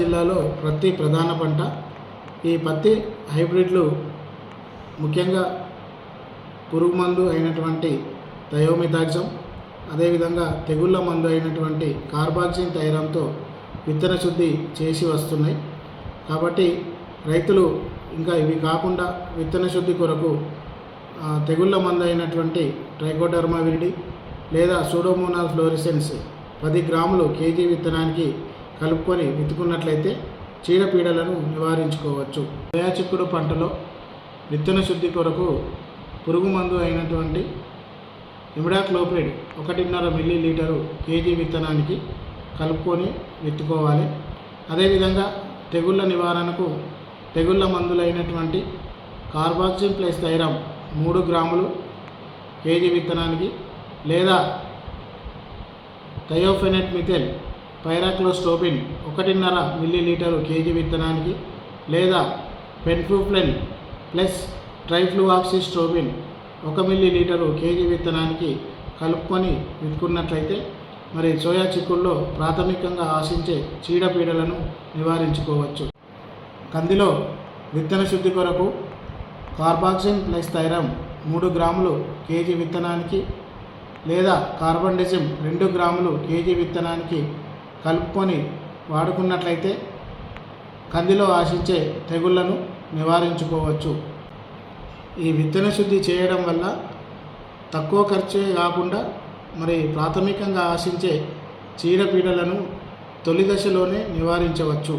జిల్లాలో పత్తి ప్రధాన పంట. ఈ పత్తి హైబ్రిడ్లు ముఖ్యంగా పురుగు మందు అయినటువంటి థయోమిథాక్సం అదేవిధంగా తెగుళ్ళ మందు అయినటువంటి కార్బాక్సిన్ థైరంతో విత్తన శుద్ధి చేసి వస్తున్నాయి. కాబట్టి రైతులు ఇంకా ఇవి కాకుండా విత్తన శుద్ధి కొరకు తెగుళ్ళ మందు అయినటువంటి ట్రైకోడర్మా విరిడి లేదా సూడోమోనాల్ ఫ్లోరిసెన్స్ పది గ్రాములు కేజీ విత్తనానికి కలుపుకొని విత్తుకున్నట్లయితే చీడపీడలను నివారించుకోవచ్చు. సోయా చిక్కుడు పంటలో విత్తన శుద్ధి కొరకు పురుగు మందు అయినటువంటి ఇమిడాక్లోప్రిడ్ ఒకటిన్నర మిల్లీ లీటరు కేజీ విత్తనానికి కలుపుకొని విత్తుకోవాలి. అదేవిధంగా తెగుళ్ళ నివారణకు తెగుళ్ళ మందులైనటువంటి కార్బాక్సిన్ ప్లస్ థైరామ్ మూడు గ్రాములు కేజీ విత్తనానికి లేదా థయోఫెనెట్ మిథెల్ పైరాక్లోస్టోపిన్ ఒకటిన్నర మిల్లీలీటరు కేజీ విత్తనానికి లేదా పెన్ఫ్లూఫ్లెన్ ప్లస్ ట్రైఫ్లూఆక్సిస్ట్రోబిన్ ఒక మిల్లీలీటరు కేజీ విత్తనానికి కలుపుకొని విత్తుకున్నట్లయితే మరి సోయా చిక్కుల్లో ప్రాథమికంగా ఆశించే చీడపీడలను నివారించుకోవచ్చు. కందిలో విత్తన శుద్ధి కొరకు కార్బాక్సిన్ ప్లస్ థైరమ్ మూడు గ్రాములు కేజీ విత్తనానికి లేదా కార్బన్ రెండు గ్రాములు కేజీ విత్తనానికి కలుపుకొని వాడుకున్నట్లయితే కందిలో ఆశించే తెగుళ్ళను నివారించుకోవచ్చు. ఈ విత్తన శుద్ధి చేయడం వల్ల తక్కువ ఖర్చే కాకుండా మరి ప్రాథమికంగా ఆశించే చీడపీడలను తొలి దశలోనే నివారించవచ్చు.